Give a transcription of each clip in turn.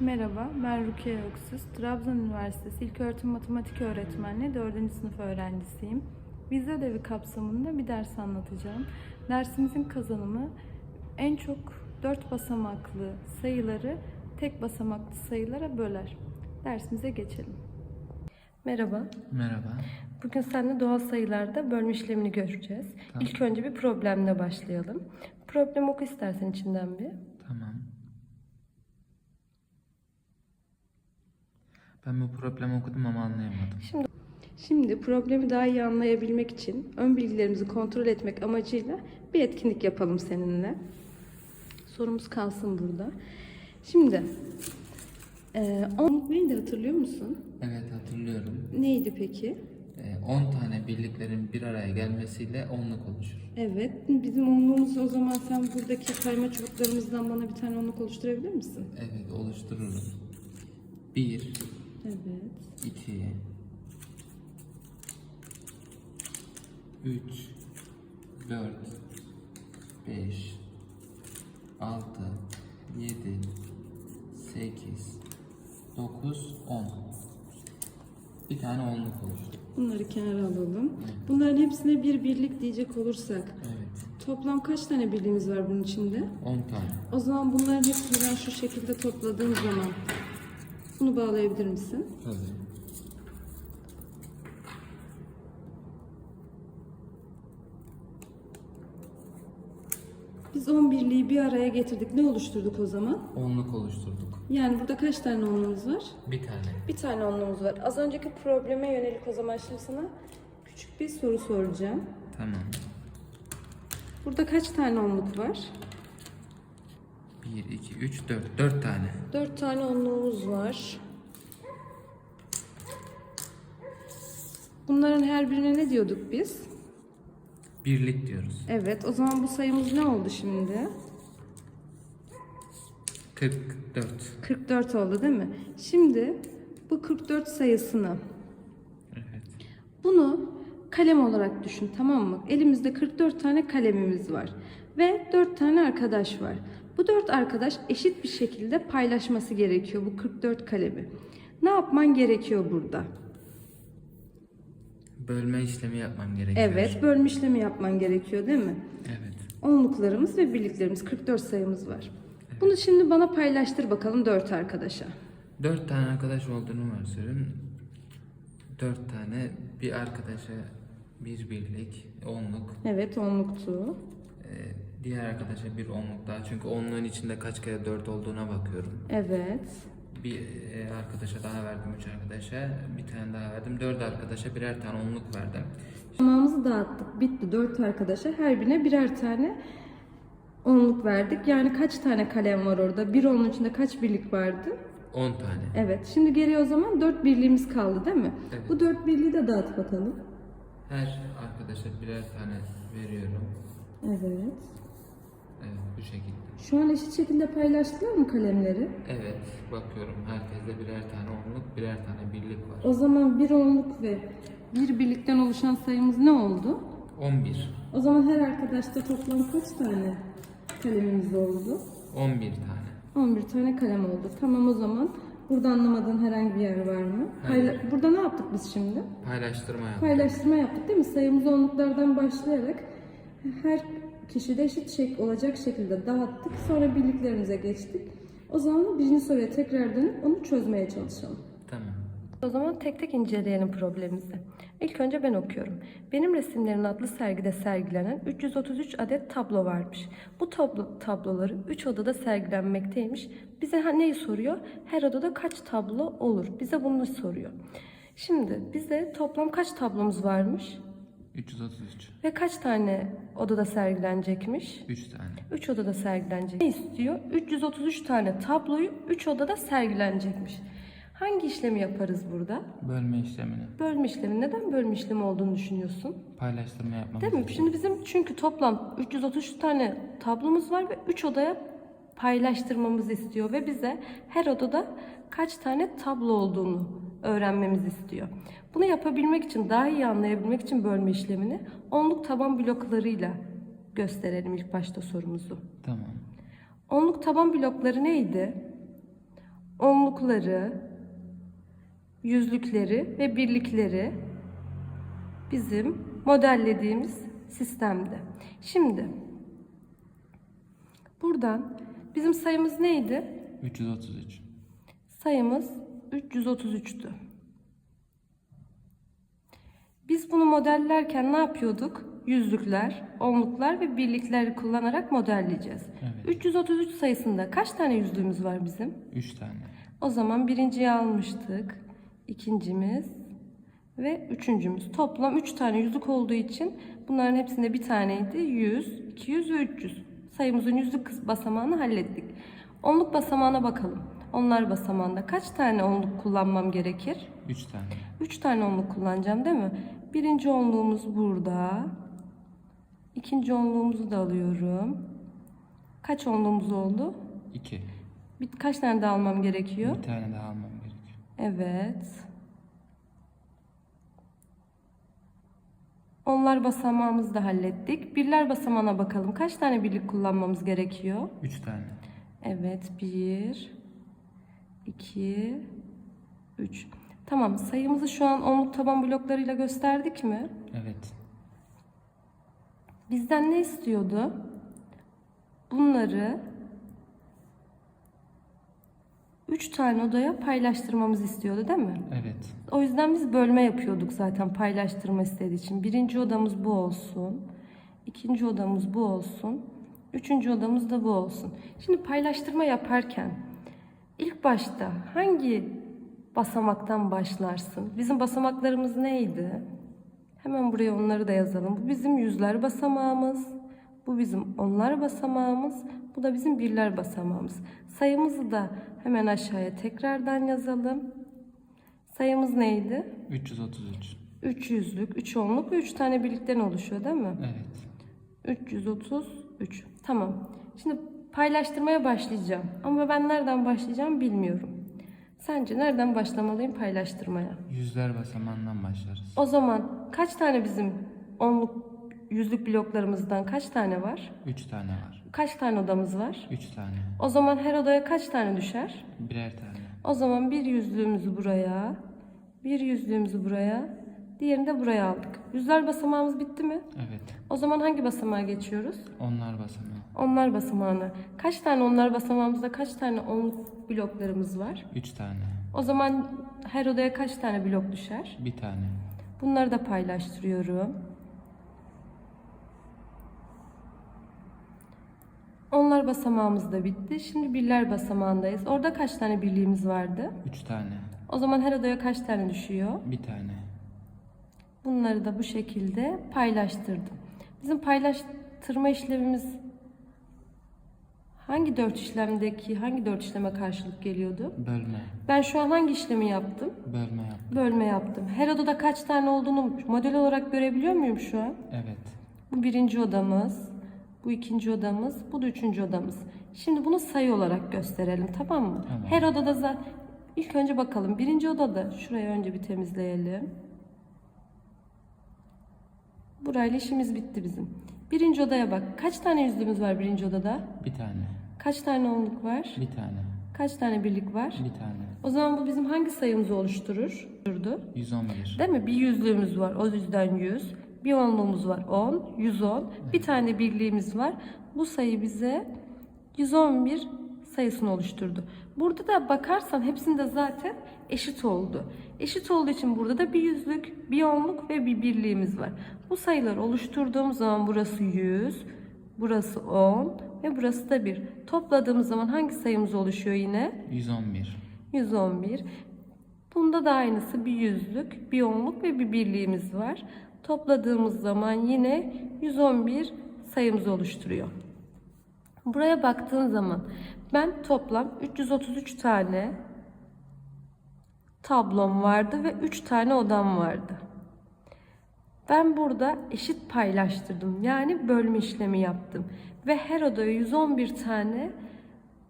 Merhaba, ben Rukiye Öksüz. Trabzon Üniversitesi İlköğretim Matematik Öğretmenliği 4. sınıf öğrencisiyim. Vize ödevi kapsamında bir ders anlatacağım. Dersimizin kazanımı en çok 4 basamaklı sayıları tek basamaklı sayılara böler. Dersimize geçelim. Merhaba, Merhaba. bugün seninle doğal sayılarda bölme işlemini göreceğiz. Tamam. İlk önce bir problemle başlayalım. Problem oku istersen içinden bir. Tamam. Ben bu problemi okudum ama anlayamadım. Şimdi problemi daha iyi anlayabilmek için ön bilgilerimizi kontrol etmek amacıyla bir etkinlik yapalım seninle. Sorumuz kalsın burada. Şimdi eee, on neydi hatırlıyor musun? Evet hatırlıyorum. Neydi peki? Ee, 10 tane birliklerin bir araya gelmesiyle onluk oluşur. Evet, bizim onluğumuz o zaman sen buradaki sayma çubuklarımızdan bana bir tane onluk oluşturabilir misin? Evet oluştururum. 1, Evet. 2, 3, 4, 5, 6, 7, 8, 9, 10. Bir tane onluk oluştu. Bunları kenara alalım. Bunların hepsine bir birlik diyecek olursak Evet. toplam kaç tane birliğimiz var bunun içinde? 10 tane. O zaman bunların hepsini ben şu şekilde topladığım zaman bunu bağlayabilir misin? Tabii. Biz 10 birliği bir araya getirdik. Ne oluşturduk o zaman? Onluk oluşturduk. Yani burada kaç tane onluğumuz var? Bir tane. Bir tane onluğumuz var. Az önceki probleme yönelik o zaman şimdi sana küçük bir soru soracağım. Tamam. Burada kaç tane onluk var? 1, 2, 3, 4. 4 tane. 4 tane onluğumuz var. Bunların her birine ne diyorduk biz? Birlik diyoruz. Evet, o zaman bu sayımız ne oldu şimdi? 44. 44 oldu değil mi? Şimdi bu 44 sayısını Evet. bunu kalem olarak düşün tamam mı? Elimizde 44 tane kalemimiz var ve 4 tane arkadaş var. Bu 4 arkadaş eşit bir şekilde paylaşması gerekiyor bu 44 kalemi. Ne yapman gerekiyor burada? Bölme işlemi yapmam gerekiyor. Evet, bölme işlemi yapman gerekiyor değil mi? Evet. Onluklarımız ve birliklerimiz 44 sayımız var. Bunu şimdi bana paylaştır bakalım 4 arkadaşa. 4 tane arkadaş olduğunu varsayıyorum. 4 tane bir arkadaşa bir birlik, onluk. Evet, onluktu. Ee, diğer arkadaşa bir onluk daha. Çünkü onluğun içinde kaç kere 4 olduğuna bakıyorum. Evet. Bir e, arkadaşa daha verdim, 3 arkadaşa. Bir tane daha verdim. 4 arkadaşa birer tane onluk verdim. Tamamımızı dağıttık. Bitti. Dört arkadaşa her birine birer tane onluk verdik. Yani kaç tane kalem var orada? Bir onun içinde kaç birlik vardı? 10 tane. Evet. Şimdi geriye o zaman dört birliğimiz kaldı değil mi? Evet. Bu dört birliği de dağıt bakalım. Her arkadaşa birer tane veriyorum. Evet. Evet bu şekilde. Şu an eşit şekilde paylaştılar mı kalemleri? Evet bakıyorum herkeste birer tane onluk, birer tane birlik var. O zaman bir onluk ve bir birlikten oluşan sayımız ne oldu? 11. O zaman her arkadaşta toplam kaç tane kalemimiz oldu? 11 tane. 11 tane kalem oldu. Tamam o zaman. Burada anlamadığın herhangi bir yer var mı? Hayır. Payla- Burada ne yaptık biz şimdi? Paylaştırma yaptım. Paylaştırma yaptık değil mi? Sayımızı onluklardan başlayarak her kişide eşit şey olacak şekilde dağıttık. Sonra birliklerimize geçtik. O zaman birinci soruya tekrar dönüp onu çözmeye çalışalım. Tamam. O zaman tek tek inceleyelim problemimizi. İlk önce ben okuyorum. Benim resimlerin adlı sergide sergilenen 333 adet tablo varmış. Bu tablo tabloları 3 odada sergilenmekteymiş. Bize neyi soruyor? Her odada kaç tablo olur? Bize bunu soruyor. Şimdi bize toplam kaç tablomuz varmış? 333. Ve kaç tane odada sergilenecekmiş? 3 tane. 3 odada sergilenecek. Ne istiyor? 333 tane tabloyu 3 odada sergilenecekmiş. Hangi işlemi yaparız burada? Bölme işlemini. Bölme işlemi. Neden bölme işlemi olduğunu düşünüyorsun? Paylaştırma yapmamız Değil mi? gerekiyor. Şimdi bizim çünkü toplam 333 tane tablomuz var ve 3 odaya paylaştırmamızı istiyor ve bize her odada kaç tane tablo olduğunu öğrenmemizi istiyor. Bunu yapabilmek için, daha iyi anlayabilmek için bölme işlemini onluk taban bloklarıyla gösterelim ilk başta sorumuzu. Tamam. Onluk taban blokları neydi? On onlukları, yüzlükleri ve birlikleri bizim modellediğimiz sistemde. Şimdi buradan bizim sayımız neydi? 333. Sayımız 333'tü. Biz bunu modellerken ne yapıyorduk? Yüzlükler, onluklar ve birlikleri kullanarak modelleyeceğiz. Evet. 333 sayısında kaç tane yüzlüğümüz var bizim? 3 tane. O zaman birinciyi almıştık. ikincimiz ve üçüncümüz. Toplam 3 tane yüzlük olduğu için bunların hepsinde bir taneydi. 100, 200 ve 300. Sayımızın yüzlük basamağını hallettik. Onluk basamağına bakalım. Onlar basamağında kaç tane onluk kullanmam gerekir? 3 tane. 3 tane onluk kullanacağım değil mi? Birinci onluğumuz burada. İkinci onluğumuzu da alıyorum. Kaç onluğumuz oldu? 2. Bir, kaç tane daha almam gerekiyor? Bir tane daha almam gerekiyor. Evet. Onlar basamağımızı da hallettik. Birler basamağına bakalım. Kaç tane birlik kullanmamız gerekiyor? 3 tane. Evet. Bir, iki, üç. Tamam. Sayımızı şu an onluk taban bloklarıyla gösterdik mi? Evet. Bizden ne istiyordu? Bunları üç tane odaya paylaştırmamızı istiyordu değil mi? Evet. O yüzden biz bölme yapıyorduk zaten paylaştırma istediği için. Birinci odamız bu olsun. ikinci odamız bu olsun. Üçüncü odamız da bu olsun. Şimdi paylaştırma yaparken ilk başta hangi basamaktan başlarsın? Bizim basamaklarımız neydi? Hemen buraya onları da yazalım. Bu bizim yüzler basamağımız. Bu bizim onlar basamağımız. Bu da bizim birler basamağımız. Sayımızı da hemen aşağıya tekrardan yazalım. Sayımız neydi? 333. 300'lük, 3 onluk ve 3 tane birlikten oluşuyor değil mi? Evet. 333. Tamam. Şimdi paylaştırmaya başlayacağım. Ama ben nereden başlayacağım bilmiyorum. Sence nereden başlamalıyım paylaştırmaya? Yüzler basamağından başlarız. O zaman kaç tane bizim onluk, yüzlük bloklarımızdan kaç tane var? 3 tane var. Kaç tane odamız var? 3 tane. O zaman her odaya kaç tane düşer? Birer tane. O zaman bir yüzlüğümüzü buraya, bir yüzlüğümüzü buraya, diğerini de buraya aldık. Yüzler basamağımız bitti mi? Evet. O zaman hangi basamağa geçiyoruz? Onlar basamağı. Onlar basamağına. Kaç tane onlar basamağımızda kaç tane onluk bloklarımız var? 3 tane. O zaman her odaya kaç tane blok düşer? Bir tane. Bunları da paylaştırıyorum. Onlar basamağımız da bitti. Şimdi birler basamağındayız. Orada kaç tane birliğimiz vardı? 3 tane. O zaman her odaya kaç tane düşüyor? Bir tane. Bunları da bu şekilde paylaştırdım. Bizim paylaştırma işlemimiz hangi dört işlemdeki hangi dört işleme karşılık geliyordu? Bölme. Ben şu an hangi işlemi yaptım? Bölme yap. Bölme yaptım. Her odada kaç tane olduğunu model olarak görebiliyor muyum şu an? Evet. Bu birinci odamız, bu ikinci odamız, bu da üçüncü odamız. Şimdi bunu sayı olarak gösterelim tamam mı? Tamam. Her odada zaten ilk önce bakalım. Birinci odada şurayı önce bir temizleyelim. Burayla işimiz bitti bizim. Birinci odaya bak. Kaç tane yüzlüğümüz var birinci odada? Bir tane. Kaç tane onluk var? Bir tane. Kaç tane birlik var? Bir tane. O zaman bu bizim hangi sayımızı oluşturur? Durdu. 111. Değil mi? Bir yüzlüğümüz var. O yüzden 100. Bir onluğumuz var. 10. 110. Bir tane birliğimiz var. Bu sayı bize 111 sayısını oluşturdu. Burada da bakarsan hepsinde zaten eşit oldu. Eşit olduğu için burada da bir yüzlük, bir onluk ve bir birliğimiz var. Bu sayıları oluşturduğumuz zaman burası 100, burası 10 ve burası da 1. Topladığımız zaman hangi sayımız oluşuyor yine? 111. 111. Bunda da aynısı bir yüzlük, bir onluk ve bir birliğimiz var. Topladığımız zaman yine 111 sayımızı oluşturuyor. Buraya baktığın zaman ben toplam 333 tane tablom vardı ve 3 tane odam vardı. Ben burada eşit paylaştırdım. Yani bölme işlemi yaptım. Ve her odaya 111 tane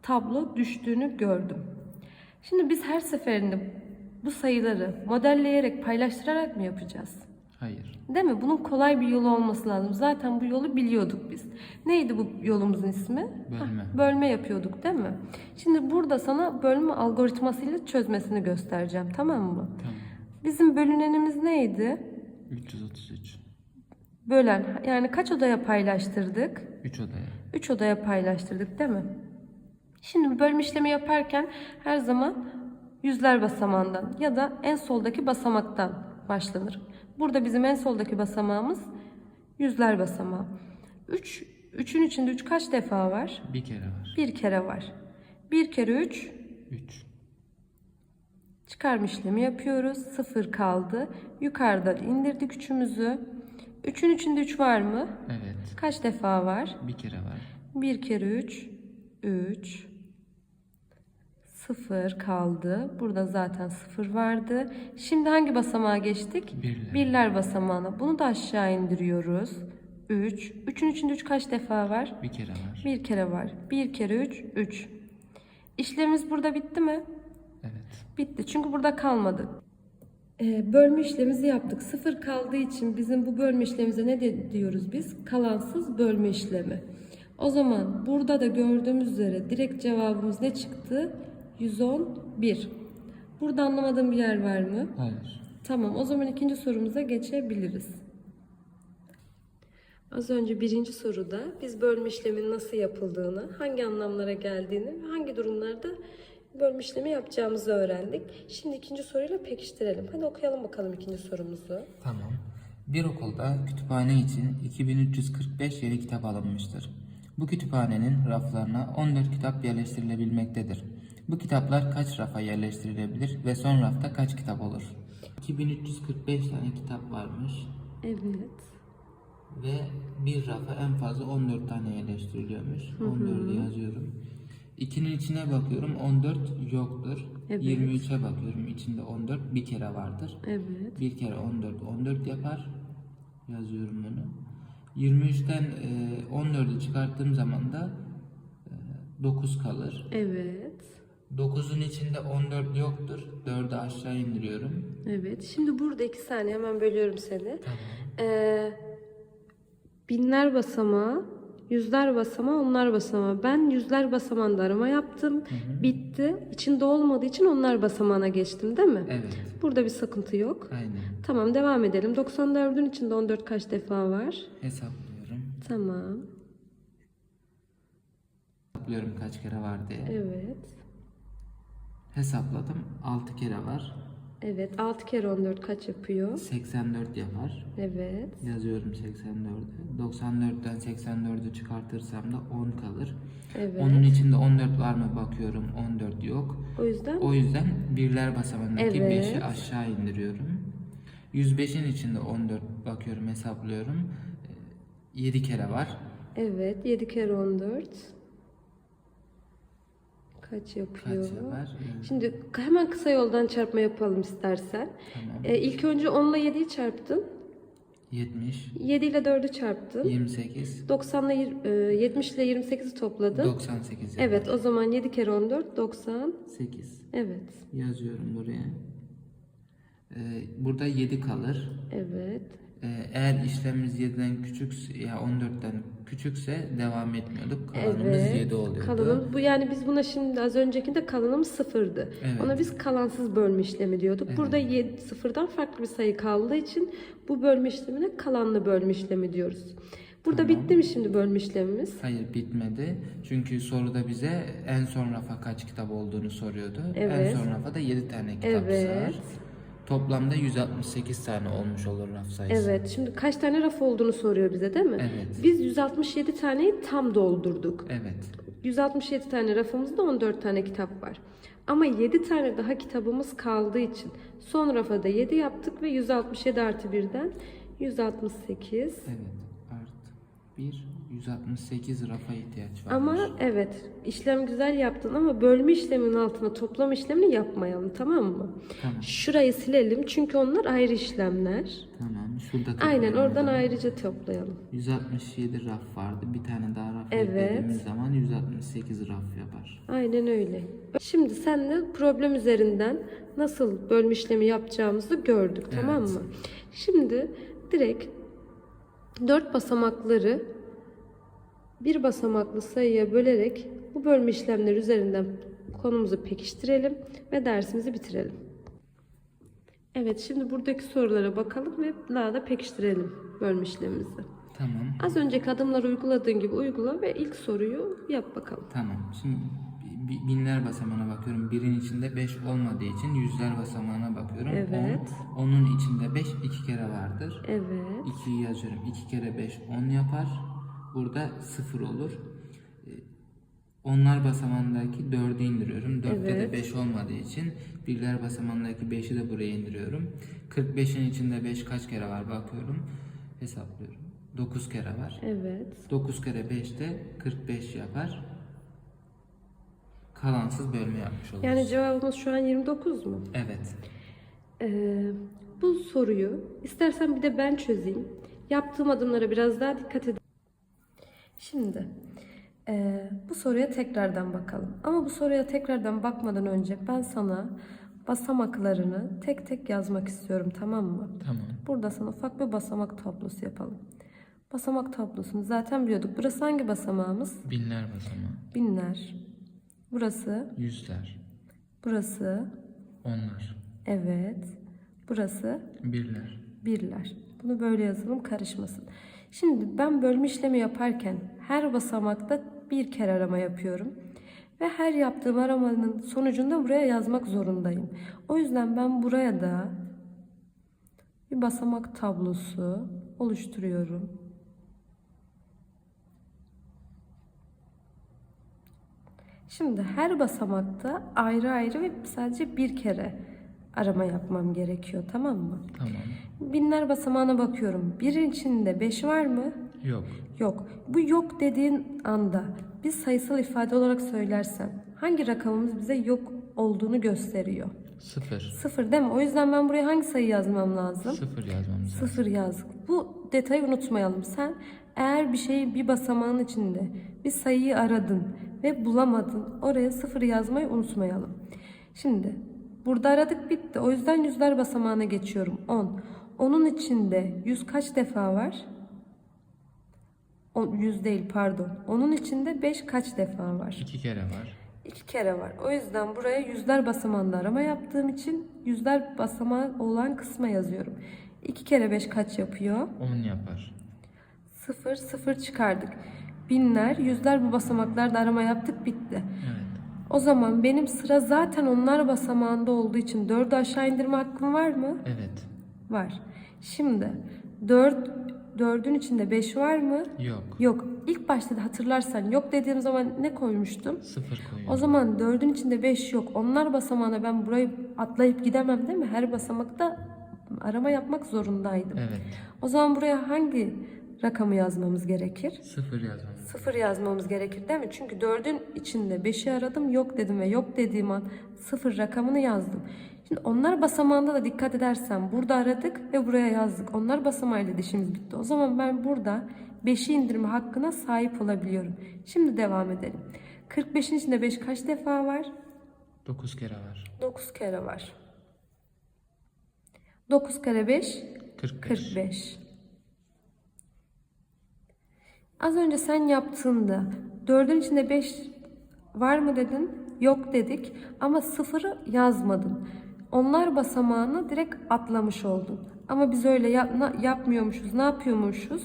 tablo düştüğünü gördüm. Şimdi biz her seferinde bu sayıları modelleyerek paylaştırarak mı yapacağız? Hayır. Değil mi? Bunun kolay bir yolu olması lazım. Zaten bu yolu biliyorduk biz. Neydi bu yolumuzun ismi? Bölme. Hah, bölme yapıyorduk değil mi? Şimdi burada sana bölme algoritmasıyla çözmesini göstereceğim. Tamam mı? Tamam. Bizim bölünenimiz neydi? 333. Bölen. Yani kaç odaya paylaştırdık? 3 odaya. 3 odaya paylaştırdık değil mi? Şimdi bölme işlemi yaparken her zaman yüzler basamağından ya da en soldaki basamaktan başlanır. Burada bizim en soldaki basamağımız yüzler basamağı. 3 3'ün içinde 3 kaç defa var? Bir kere var. Bir kere var. 1 kere 3 3. çıkarma işlemi yapıyoruz. 0 kaldı. Yukarıdan indirdik üçümüzü. 3'ün içinde 3 var mı? Evet. Kaç defa var? Bir kere var. 1 kere 3 3 0 kaldı. Burada zaten 0 vardı. Şimdi hangi basamağa geçtik? Birler. Birler basamağına. Bunu da aşağı indiriyoruz. 3. 3'ün içinde 3 kaç defa var? Bir kere var. Bir kere var. 1 kere 3 3. İşlemimiz burada bitti mi? Evet. Bitti. Çünkü burada kalmadı. Ee, bölme işlemimizi yaptık. Sıfır kaldığı için bizim bu bölme işlemimize ne de diyoruz biz? Kalansız bölme işlemi. O zaman burada da gördüğümüz üzere direkt cevabımız ne çıktı? 111. Burada anlamadığım bir yer var mı? Hayır. Tamam o zaman ikinci sorumuza geçebiliriz. Az önce birinci soruda biz bölme işleminin nasıl yapıldığını, hangi anlamlara geldiğini ve hangi durumlarda bölme işlemi yapacağımızı öğrendik. Şimdi ikinci soruyla pekiştirelim. Hadi okuyalım bakalım ikinci sorumuzu. Tamam. Bir okulda kütüphane için 2345 yeni kitap alınmıştır. Bu kütüphanenin raflarına 14 kitap yerleştirilebilmektedir. Bu kitaplar kaç rafa yerleştirilebilir ve son rafta kaç kitap olur? 2345 tane kitap varmış Evet. ve bir rafa en fazla 14 tane yerleştiriliyormuş. 14'ü yazıyorum. 2'nin içine bakıyorum 14 yoktur. Evet. 23'e bakıyorum içinde 14 bir kere vardır. Evet. Bir kere 14 14 yapar. Yazıyorum bunu. 23'ten e, 14'ü çıkarttığım zaman da e, 9 kalır. Evet. 9'un içinde 14 yoktur. 4'ü aşağı indiriyorum. Evet. Şimdi burada iki saniye hemen bölüyorum seni. Tamam. Ee, binler basamağı, yüzler basamağı, onlar basamağı. Ben yüzler basamağında arama yaptım. Bitti. İçinde olmadığı için onlar basamağına geçtim değil mi? Evet. Burada bir sıkıntı yok. Aynen. Tamam devam edelim. 94'ün içinde 14 kaç defa var? Hesaplıyorum. Tamam. Hesaplıyorum kaç kere var diye. Evet. Hesapladım. 6 kere var. Evet. 6 kere 14 kaç yapıyor? 84 yapar. Evet. Yazıyorum 84'ü. 94'ten 84'ü çıkartırsam da 10 kalır. Evet. Onun içinde 14 var mı bakıyorum. 14 yok. O yüzden O yüzden birler basamağındaki Evet. 5'i aşağı indiriyorum. 105'in içinde 14 bakıyorum hesaplıyorum. 7 kere var. evet 7 kere 14 kaç yapıyor? Kaç yapar? Şimdi hemen kısa yoldan çarpma yapalım istersen. Tamam. Ee, ilk önce 10 ile 7'yi çarptın. 70, 7 ile 4'ü çarptın. 28, 90 ile yir- e, 70 ile 28'i topladın. 98 yapar. Evet o zaman 7 kere 14 90. 8 Evet. yazıyorum buraya. Ee, burada 7 kalır. Evet. Ee, eğer işlemimiz 7'den küçükse ya 14'ten küçükse devam etmiyorduk. Kalanımız Evet. 7 oluyordu. Kalanım, bu yani biz buna şimdi az öncekinde kalanımız sıfırdı. Evet. Ona biz kalansız bölme işlemi diyorduk. Burada 7, sıfırdan farklı bir sayı kaldığı için bu bölme işlemine kalanlı bölme işlemi diyoruz. Burada bitti mi şimdi bölme işlemimiz? Hayır bitmedi. Çünkü soruda bize en son rafa kaç kitap olduğunu soruyordu. En Evet. son rafa da 7 tane kitap Evet. sığar. Toplamda 168 tane olmuş olur raf sayısı. Evet. Şimdi kaç tane raf olduğunu soruyor bize değil mi? Evet. Biz 167 taneyi tam doldurduk. Evet. 167 tane rafımızda 14 tane kitap var. Ama 7 tane daha kitabımız kaldığı için son rafa da 7 yaptık ve 167 artı 1'den 168. Evet. Art 1 168 rafa ihtiyaç var. Ama evet işlem güzel yaptın ama bölme işleminin altına toplam işlemini yapmayalım tamam mı? Tamam. Şurayı silelim çünkü onlar ayrı işlemler. Tamam. Şurada Aynen oradan ayrıca toplayalım. 167 raf vardı. Bir tane daha raf Evet. eklediğimiz zaman 168 raf yapar. Aynen öyle. Şimdi seninle problem üzerinden nasıl bölme işlemi yapacağımızı gördük tamam mı? Şimdi direkt dört basamakları bir basamaklı sayıya bölerek bu bölme işlemleri üzerinden konumuzu pekiştirelim ve dersimizi bitirelim. Evet şimdi buradaki sorulara bakalım ve daha da pekiştirelim bölme işlemimizi. Tamam. Az önceki adımları uyguladığın gibi uygula ve ilk soruyu yap bakalım. Tamam. Şimdi bi- bi- binler basamağına bakıyorum. Birin içinde 5 olmadığı için yüzler basamağına bakıyorum. Evet. On, onun içinde 5 iki kere vardır. Evet. 2'yi yazıyorum. 2 kere 5 10 yapar. Burada 0 olur. Ee, Onlar basamağındaki 4'ü indiriyorum. 4'te Evet. de 5 olmadığı için birler basamağındaki 5'i de buraya indiriyorum. 45'in içinde 5 kaç kere var bakıyorum. Hesaplıyorum. 9 kere var. Evet. 9 kere 5 de 45 yapar. Kalansız bölme yapmış oluruz. Yani cevabımız şu an 29 mu? Evet. Ee, bu soruyu istersen bir de ben çözeyim. Yaptığım adımlara biraz daha dikkat edin. Şimdi ee, bu soruya tekrardan bakalım. Ama bu soruya tekrardan bakmadan önce ben sana basamaklarını tek tek yazmak istiyorum tamam mı? Tamam. Burada sana ufak bir basamak tablosu yapalım. Basamak tablosunu zaten biliyorduk. Burası hangi basamağımız? Binler basamağı. Binler. Burası, Yüzler. burası, Onlar. evet. Burası Birler. birler. Bunu böyle yazalım karışmasın. Şimdi ben bölme işlemi yaparken her basamakta bir kere arama yapıyorum. Ve her yaptığım aramanın sonucunda buraya yazmak zorundayım. O yüzden ben buraya da bir basamak tablosu oluşturuyorum. Şimdi her basamakta ayrı ayrı ve sadece bir kere arama yapmam gerekiyor tamam mı? Tamam. Binler basamağına bakıyorum. Birin içinde 5 var mı? Yok. Yok. Bu yok dediğin anda biz sayısal ifade olarak söylersen hangi rakamımız bize yok olduğunu gösteriyor? Sıfır. Sıfır değil mi? O yüzden ben buraya hangi sayı yazmam lazım? Sıfır yazmamız lazım. Sıfır yazdık. Bu detayı unutmayalım. Sen eğer bir şeyi bir basamağın içinde bir sayıyı aradın ve bulamadın oraya sıfır yazmayı unutmayalım. Şimdi burada aradık bitti. O yüzden yüzler basamağına geçiyorum. 10. Onun içinde yüz kaç defa var? O, yüz değil pardon. Onun içinde 5 kaç defa var? İki kere var. İki kere var. O yüzden buraya yüzler basamağında arama yaptığım için yüzler basamağı olan kısma yazıyorum. 2 kere 5 kaç yapıyor? On yapar. 0 0 çıkardık. Binler, yüzler bu basamaklarda arama yaptık bitti. Evet. O zaman benim sıra zaten onlar basamağında olduğu için 4'ü aşağı indirme hakkım var mı? Evet. Var. Şimdi 4 4'ün içinde 5 var mı? Yok. Yok. İlk başta da hatırlarsan yok dediğim zaman ne koymuştum? Sıfır koyuyorum. O zaman dördün içinde 5 yok. Onlar basamağına ben burayı atlayıp gidemem değil mi? Her basamakta arama yapmak zorundaydım. Evet. O zaman buraya hangi rakamı yazmamız gerekir? Sıfır yazmamız. Sıfır yazmamız gerekir değil mi? Çünkü dördün içinde 5'i aradım yok dedim ve yok dediğim an sıfır rakamını yazdım. Şimdi onlar basamağında da dikkat edersen burada aradık ve buraya yazdık. Onlar basamağıyla dişimiz bitti. O zaman ben burada 5'i indirme hakkına sahip olabiliyorum. Şimdi devam edelim. 45'in içinde 5 kaç defa var? Dokuz kere var. 9 kere var. 9 kere 5 Kırk beş. 45. Az önce sen yaptığında 4'ün içinde 5 var mı dedin? Yok dedik ama sıfırı yazmadın. Onlar basamağını direkt atlamış oldun. Ama biz öyle yap- yapmıyormuşuz. Ne yapıyormuşuz?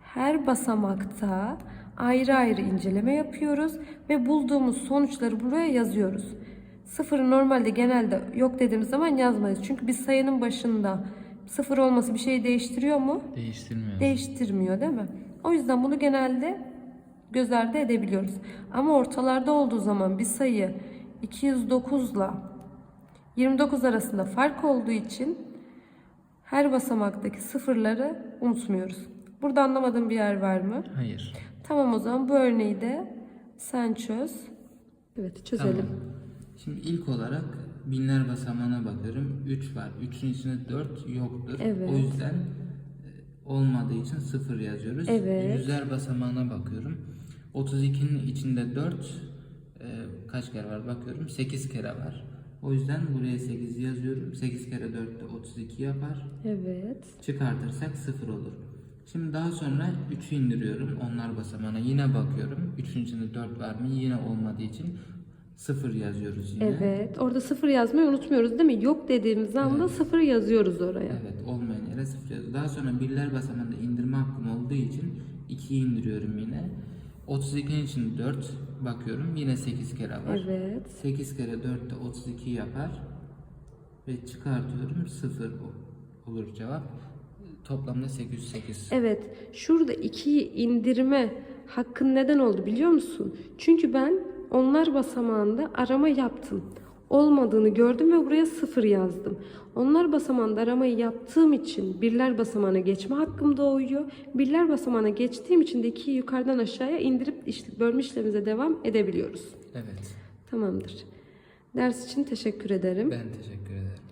Her basamakta ayrı ayrı inceleme yapıyoruz ve bulduğumuz sonuçları buraya yazıyoruz. Sıfırı normalde genelde yok dediğimiz zaman yazmayız. Çünkü biz sayının başında sıfır olması bir şeyi değiştiriyor mu? Değiştirmiyor. Değiştirmiyor değil mi? O yüzden bunu genelde göz ardı edebiliyoruz. Ama ortalarda olduğu zaman bir sayı 209 ile 29 arasında fark olduğu için her basamaktaki sıfırları unutmuyoruz. Burada anlamadığın bir yer var mı? Hayır. Tamam o zaman bu örneği de sen çöz. Evet çözelim. Tamam. Şimdi ilk olarak binler basamağına bakıyorum. 3 var. 3'ün içinde 4 yoktur. Evet. O yüzden olmadığı için 0 yazıyoruz. Evet. Yüzler basamağına bakıyorum. 32'nin içinde 4 e, kaç kere var bakıyorum. 8 kere var. O yüzden buraya 8 yazıyorum. 8 kere 4 de 32 yapar. Evet. Çıkartırsak 0 olur. Şimdi daha sonra 3'ü indiriyorum. Onlar basamağına yine bakıyorum. 3'ün içinde 4 var mı? Yine olmadığı için 0 yazıyoruz yine. Evet. Orada sıfır yazmayı unutmuyoruz değil mi? Yok dediğimiz anda sıfır yazıyoruz oraya. Evet olmayan yere 0 yazıyoruz. Daha sonra birler basamağında indirme hakkım olduğu için 2'yi indiriyorum yine. 32'nin içinde 4 bakıyorum. Yine 8 kere var. Evet. 8 kere 4 de 32 yapar. Ve çıkartıyorum 0 olur cevap. Toplamda 808. Evet. Şurada ikiyi indirme hakkın neden oldu biliyor musun? Çünkü ben onlar basamağında arama yaptım. Olmadığını gördüm ve buraya sıfır yazdım. Onlar basamağında aramayı yaptığım için birler basamağına geçme hakkım doğuyor. Birler basamağına geçtiğim için de ikiyi yukarıdan aşağıya indirip işte bölme işlemimize devam edebiliyoruz. Evet. Tamamdır. Ders için teşekkür ederim. Ben teşekkür ederim.